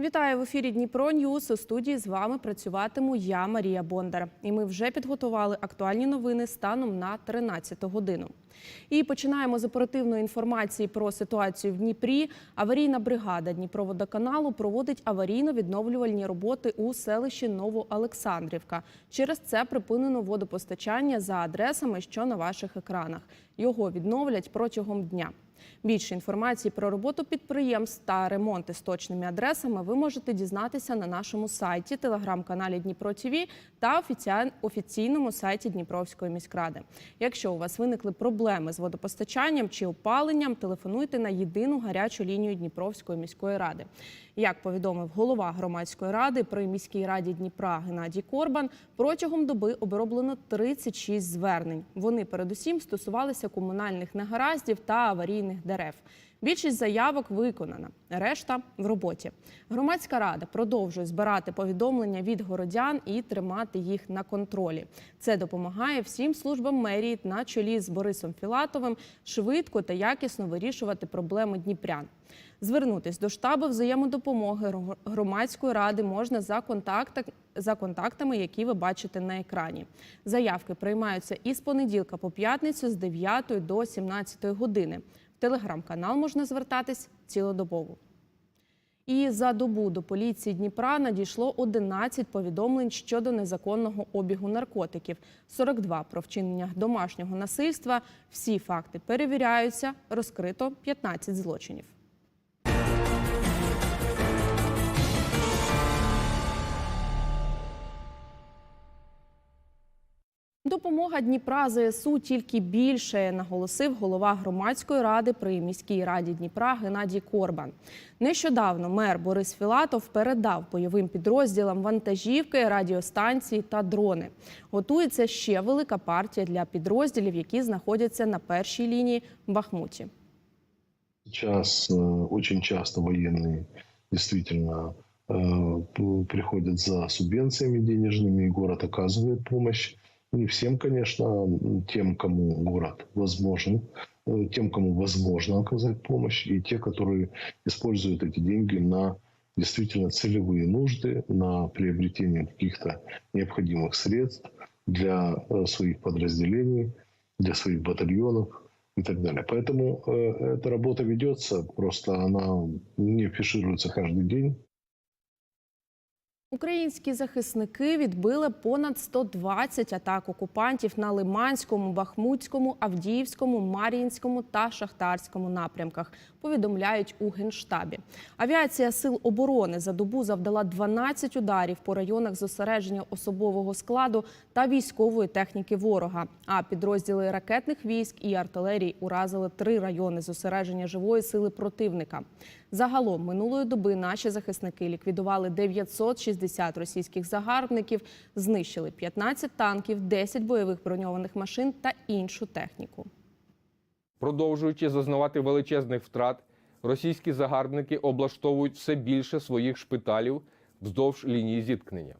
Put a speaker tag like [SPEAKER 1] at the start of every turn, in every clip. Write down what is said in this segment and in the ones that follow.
[SPEAKER 1] Вітаю в ефірі Дніпро Ньюс. У студії з вами працюватиму я, Марія Бондар. І ми вже підготували актуальні новини станом на 13 годину. І починаємо з оперативної інформації про ситуацію в Дніпрі. Аварійна бригада Дніпроводоканалу проводить аварійно-відновлювальні роботи у селищі Новоолександрівка. Через це припинено водопостачання за адресами, що на ваших екранах. Його відновлять протягом дня. Більше інформації про роботу підприємств та ремонти з точними адресами ви можете дізнатися на нашому сайті, телеграм-каналі Дніпро ТІВІ та офіційному сайті Дніпровської міськради. Якщо у вас виникли проблеми з водопостачанням чи опаленням, телефонуйте на єдину гарячу лінію Дніпровської міської ради. Як повідомив голова громадської ради при міській раді Дніпра Геннадій Корбан, протягом доби оброблено 36 звернень. Вони передусім стосувалися комунальних негараздів та аварійних дерев. Більшість заявок виконана, решта в роботі. Громадська рада продовжує збирати повідомлення від городян і тримати їх на контролі. Це допомагає всім службам мерії на чолі з Борисом Філатовим швидко та якісно вирішувати проблеми дніпрян. Звернутись до штабу взаємодопомоги громадської ради можна за контакта- за контактами, які ви бачите на екрані. Заявки приймаються із понеділка по п'ятницю з 9 до 17 години. В телеграм-канал можна звертатись цілодобово. І за добу до поліції Дніпра надійшло 11 повідомлень щодо незаконного обігу наркотиків, 42 про вчинення домашнього насильства. Всі факти перевіряються. Розкрито 15 злочинів. Допомога Дніпра ЗСУ тільки більше, наголосив голова громадської ради при міській раді Дніпра Геннадій Корбан. Нещодавно мер Борис Філатов передав бойовим підрозділам вантажівки, радіостанції та дрони. Готується ще велика партія для підрозділів, які знаходяться на першій лінії в Бахмуті.
[SPEAKER 2] Сейчас э, очень часто военные действительно э, п- приходят за субвенциями денежными, и город оказывает помощь. Не всем, конечно, тем, кому город возможен, э, тем, кому возможно оказать помощь, и те, которые используют эти деньги на действительно целевые нужды, на приобретение каких-то необходимых средств для э, своих подразделений, для своих батальонов и так далее. Поэтому э, эта работа ведется, просто она не афишируется каждый день.
[SPEAKER 1] Українські захисники відбили понад 120 атак окупантів на Лиманському, Бахмутському, Авдіївському, Мар'їнському та Шахтарському напрямках. Повідомляють у генштабі. Авіація сил оборони за добу завдала 12 ударів по районах зосередження особового складу та військової техніки ворога. А підрозділи ракетних військ і артилерії уразили три райони зосередження живої сили противника. Загалом минулої доби наші захисники ліквідували 960 російських загарбників, знищили 15 танків, 10 бойових броньованих машин та іншу техніку.
[SPEAKER 3] Продовжуючи зазнавати величезних втрат, російські загарбники облаштовують все більше своїх шпиталів вздовж лінії зіткнення.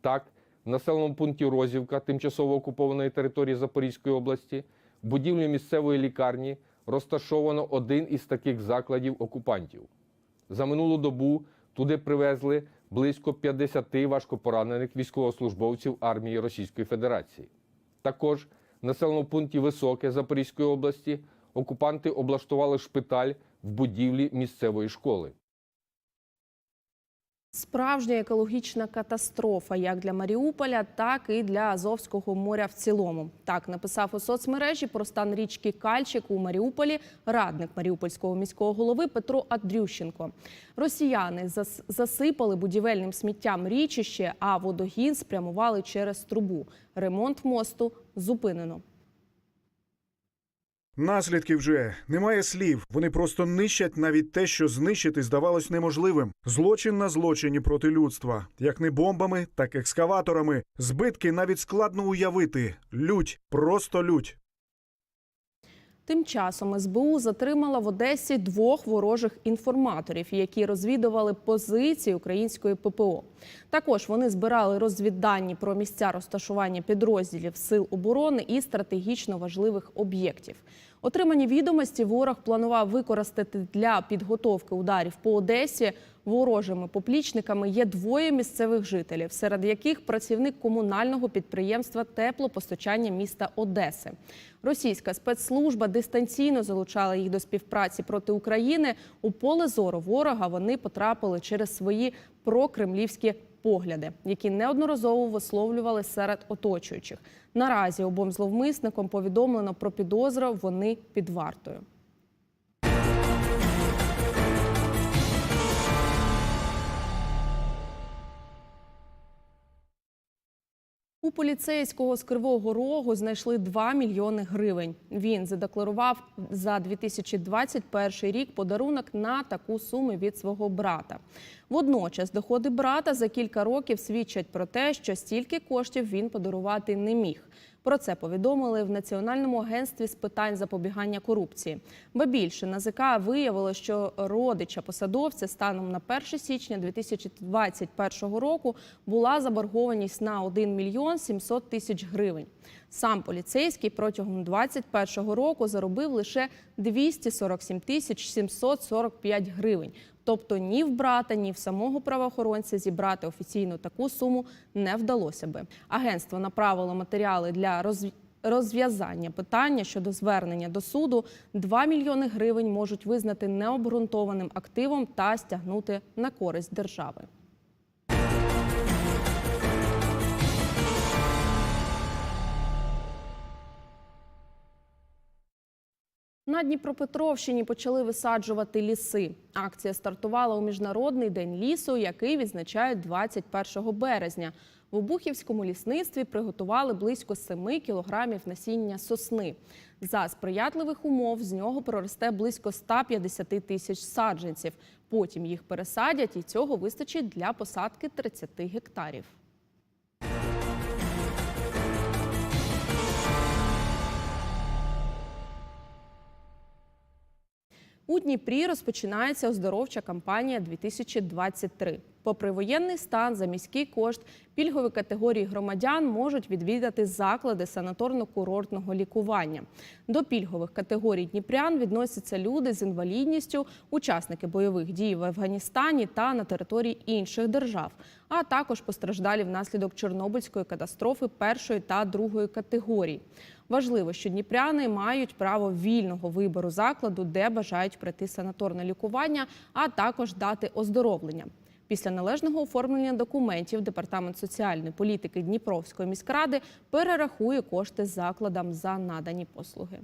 [SPEAKER 3] Так, в населеному пункті Розівка, тимчасово окупованої території Запорізької області, в будівлі місцевої лікарні розташовано один із таких закладів окупантів. За минулу добу туди привезли близько 50 важкопоранених військовослужбовців армії Російської Федерації. Також населеному пункті Високе Запорізької області окупанти облаштували шпиталь в будівлі місцевої школи.
[SPEAKER 1] Справжня екологічна катастрофа як для Маріуполя, так і для Азовського моря в цілому. Так написав у соцмережі про стан річки Кальчик у Маріуполі радник Маріупольського міського голови Петро Андрющенко. Росіяни зас- засипали будівельним сміттям річище, а водогін спрямували через трубу. Ремонт мосту зупинено.
[SPEAKER 4] Наслідків вже немає слів. Вони просто нищать навіть те, що знищити здавалось неможливим. Злочин на злочині проти людства, як не бомбами, так екскаваторами. Збитки навіть складно уявити. Лють, просто лють.
[SPEAKER 1] Тим часом СБУ затримала в Одесі двох ворожих інформаторів, які розвідували позиції української ППО. Також вони збирали розвіддані про місця розташування підрозділів сил оборони і стратегічно важливих об'єктів. Отримані відомості ворог планував використати для підготовки ударів по Одесі. Ворожими поплічниками є двоє місцевих жителів, серед яких працівник комунального підприємства теплопостачання міста Одеси. Російська спецслужба дистанційно залучала їх до співпраці проти України. У поле зору ворога вони потрапили через свої прокремлівські погляди, які неодноразово висловлювали серед оточуючих. Наразі обом зловмисникам повідомлено про підозру. Вони під вартою. У поліцейського з Кривого Рогу знайшли 2 мільйони гривень. Він задекларував за 2021 рік подарунок на таку суму від свого брата. Водночас доходи брата за кілька років свідчать про те, що стільки коштів він подарувати не міг. Про це повідомили в Національному агентстві з питань запобігання корупції. Ба більше НАЗК виявило, що родича посадовця станом на 1 січня 2021 року була заборгованість на 1 мільйон 700 тисяч гривень. Сам поліцейський протягом 2021 року заробив лише 247 тисяч 745 гривень. Тобто ні в брата, ні в самого правоохоронця зібрати офіційно таку суму не вдалося би. Агентство направило матеріали для розв- розв'язання питання щодо звернення до суду. 2 мільйони гривень можуть визнати необґрунтованим активом та стягнути на користь держави. На Дніпропетровщині почали висаджувати ліси. Акція стартувала у міжнародний день лісу, який відзначають 21 березня. В Обухівському лісництві приготували близько 7 кілограмів насіння сосни. За сприятливих умов з нього проросте близько 150 тисяч саджанців. Потім їх пересадять, і цього вистачить для посадки 30 гектарів. У Дніпрі розпочинається оздоровча кампанія 2023. Попри воєнний стан за міський кошт, пільгові категорії громадян можуть відвідати заклади санаторно-курортного лікування. До пільгових категорій дніпрян відносяться люди з інвалідністю, учасники бойових дій в Афганістані та на території інших держав, а також постраждалі внаслідок Чорнобильської катастрофи першої та другої категорій. Важливо, що дніпряни мають право вільного вибору закладу, де бажають пройти санаторне лікування, а також дати оздоровлення. Після належного оформлення документів департамент соціальної політики Дніпровської міськради перерахує кошти закладам за надані послуги.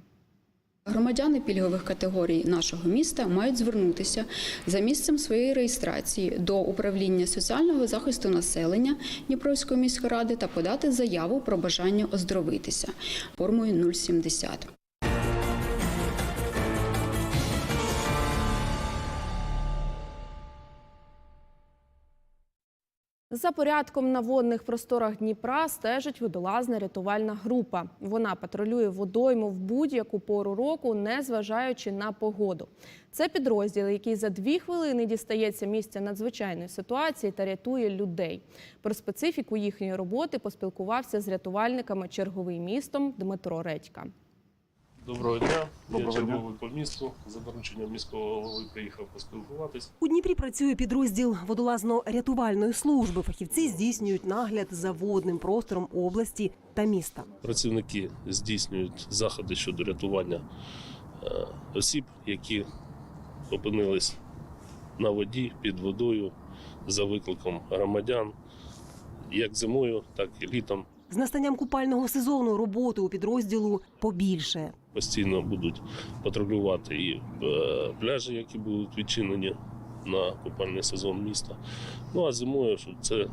[SPEAKER 5] Громадяни пільгових категорій нашого міста мають звернутися за місцем своєї реєстрації до управління соціального захисту населення Дніпровської міської ради та подати заяву про бажання оздоровитися формою 070.
[SPEAKER 1] За порядком на водних просторах Дніпра стежить водолазна рятувальна група. Вона патрулює водойму в будь-яку пору року, не зважаючи на погоду. Це підрозділ, який за дві хвилини дістається місця надзвичайної ситуації та рятує людей. Про специфіку їхньої роботи поспілкувався з рятувальниками черговий містом Дмитро Редька.
[SPEAKER 6] Доброго дня.
[SPEAKER 7] Доброго
[SPEAKER 6] Я
[SPEAKER 7] дня.
[SPEAKER 6] черговий по місту. За дорученням міського голови приїхав поспілкуватись.
[SPEAKER 7] У Дніпрі працює підрозділ водолазно-рятувальної служби. Фахівці здійснюють нагляд за водним простором області та міста.
[SPEAKER 6] Працівники здійснюють заходи щодо рятування е, осіб, які опинились на воді під водою за викликом громадян, як зимою, так і літом.
[SPEAKER 7] З настанням купального сезону роботи у підрозділу побільше.
[SPEAKER 6] Постійно будуть патрулювати і е, пляжі, які будуть відчинені на купальний сезон міста. Ну а зимою що це е,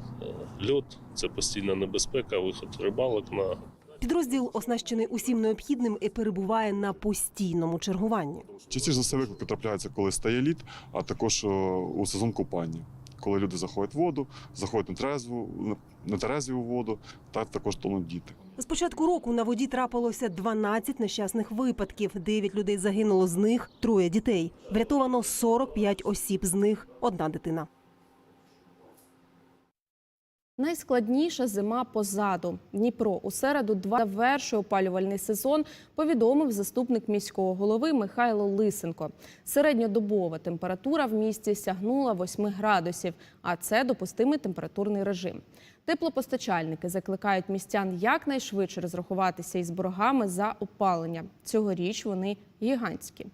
[SPEAKER 6] льот, це постійна небезпека, виход рибалок на
[SPEAKER 7] Підрозділ оснащений усім необхідним і перебуває на постійному чергуванні.
[SPEAKER 8] Частіше за все виклики трапляються, коли стає лід, а також у сезон купання. Коли люди заходять в воду, заходять на трезву, на трезву воду, так також тонуть діти.
[SPEAKER 7] З початку року на воді трапилося 12 нещасних випадків. 9 людей загинуло з них троє дітей. Врятовано 45 осіб, з них одна дитина.
[SPEAKER 1] Найскладніша зима позаду. Дніпро у середу два завершує опалювальний сезон, повідомив заступник міського голови Михайло Лисенко. Середньодобова температура в місті сягнула 8 градусів, а це допустимий температурний режим. Теплопостачальники закликають містян якнайшвидше розрахуватися із боргами за опалення. Цьогоріч вони гігантські.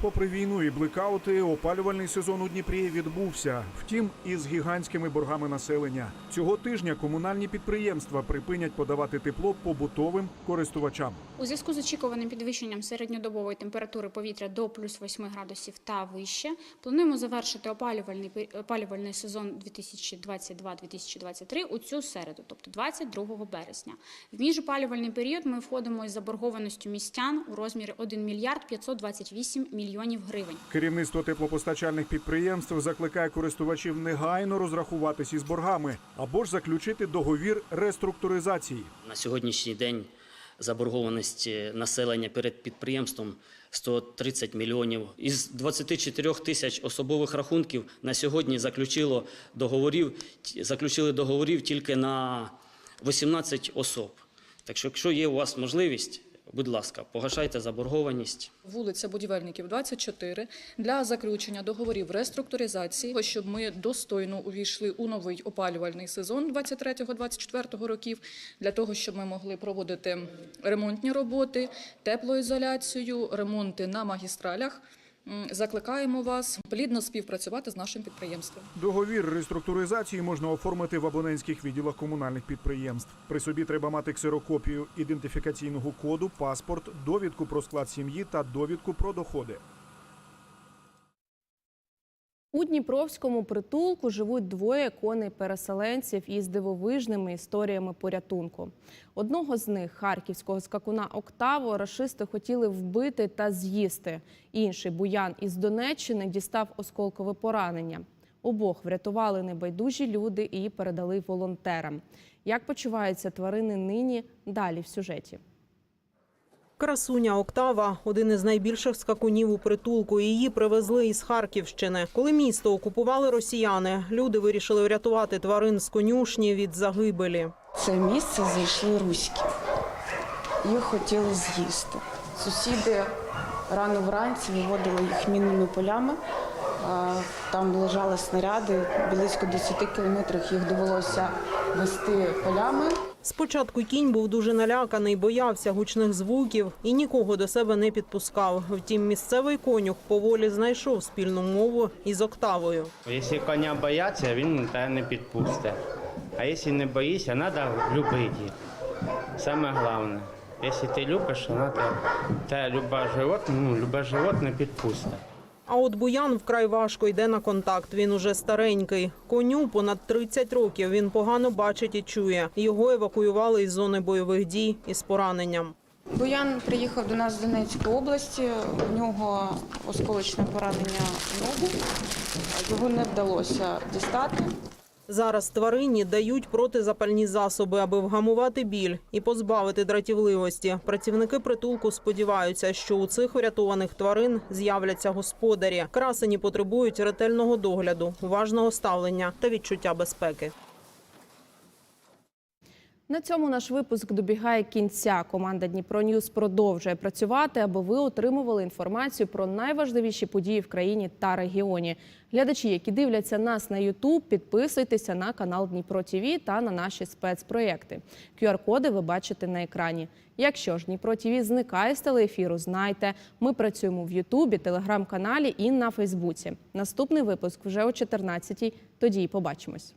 [SPEAKER 4] Попри війну і блекаути, опалювальний сезон у Дніпрі відбувся. Втім, із гігантськими боргами населення. Цього тижня комунальні підприємства припинять подавати тепло побутовим користувачам.
[SPEAKER 9] У зв'язку з очікуваним підвищенням середньодобової температури повітря до плюс 8 градусів та вище, плануємо завершити опалювальний опалювальний сезон 2022-2023 у цю середу, тобто 22 березня. В міжопалювальний період ми входимо із заборгованістю містян у розмірі 1 мільярд 528 мільйонів гривень.
[SPEAKER 4] Керівництво теплопостачальних підприємств закликає користувачів негайно розрахуватись із боргами або ж заключити договір реструктуризації.
[SPEAKER 10] На сьогоднішній день заборгованість населення перед підприємством 130 мільйонів. Із 24 тисяч особових рахунків на сьогодні заключило договорів, заключили договорів тільки на 18 особ. Так що, якщо є у вас можливість, будь ласка, погашайте заборгованість.
[SPEAKER 11] Вулиця Будівельників, 24, для заключення договорів реструктуризації, щоб ми достойно увійшли у новий опалювальний сезон 23-24 років, для того, щоб ми могли проводити ремонтні роботи, теплоізоляцію, ремонти на магістралях. Закликаємо вас плідно співпрацювати з нашим підприємством.
[SPEAKER 4] Договір реструктуризації можна оформити в абонентських відділах комунальних підприємств. При собі треба мати ксерокопію ідентифікаційного коду, паспорт, довідку про склад сім'ї та довідку про доходи.
[SPEAKER 1] У Дніпровському притулку живуть двоє коней-переселенців із дивовижними історіями порятунку. Одного з них, харківського скакуна Октаву, рашисти хотіли вбити та з'їсти. Інший буян із Донеччини дістав осколкове поранення. Обох врятували небайдужі люди і передали волонтерам. Як почуваються тварини нині? Далі в сюжеті.
[SPEAKER 12] Красуня Октава один із найбільших скакунів у притулку. Її привезли із Харківщини. Коли місто окупували росіяни, люди вирішили врятувати тварин з конюшні від загибелі.
[SPEAKER 13] це місце зайшли руські. Їх хотіли з'їсти. Сусіди рано вранці виводили їх мінними полями. Там лежали снаряди, близько 10 кілометрів їх довелося вести полями.
[SPEAKER 12] Спочатку кінь був дуже наляканий, боявся гучних звуків і нікого до себе не підпускав. Втім, місцевий конюх поволі знайшов спільну мову із Октавою.
[SPEAKER 14] Якщо коня бояться, він тебе не підпустить. А якщо не боїшся, треба любити. Саме головне. Якщо ти любиш, вона тебе, те любе животне, ну, любе животне підпустить.
[SPEAKER 12] А от Буян вкрай важко йде на контакт. Він уже старенький. Коню понад 30 років. Він погано бачить і чує. Його евакуювали із зони бойових дій із пораненням.
[SPEAKER 13] Боян приїхав до нас з Донецької області. У нього осколочне поранення в ногу. Його не вдалося дістати.
[SPEAKER 12] Зараз тварині дають протизапальні засоби, аби вгамувати біль і позбавити дратівливості. Працівники притулку сподіваються, що у цих врятованих тварин з'являться господарі. Красені потребують ретельного догляду, уважного ставлення та відчуття безпеки.
[SPEAKER 1] На цьому наш випуск добігає кінця. Команда Дніпро Ньюс продовжує працювати, аби ви отримували інформацію про найважливіші події в країні та регіоні. Глядачі, які дивляться нас на YouTube, підписуйтеся на канал Дніпро ТІВІ та на наші спецпроєкти. QR-коди ви бачите на екрані. Якщо ж Дніпро ТІВІ зникає з телеефіру, знайте, ми працюємо в Ютубі, телеграм-каналі і на Фейсбуці. Наступний випуск вже о 14-й. Тоді й побачимось.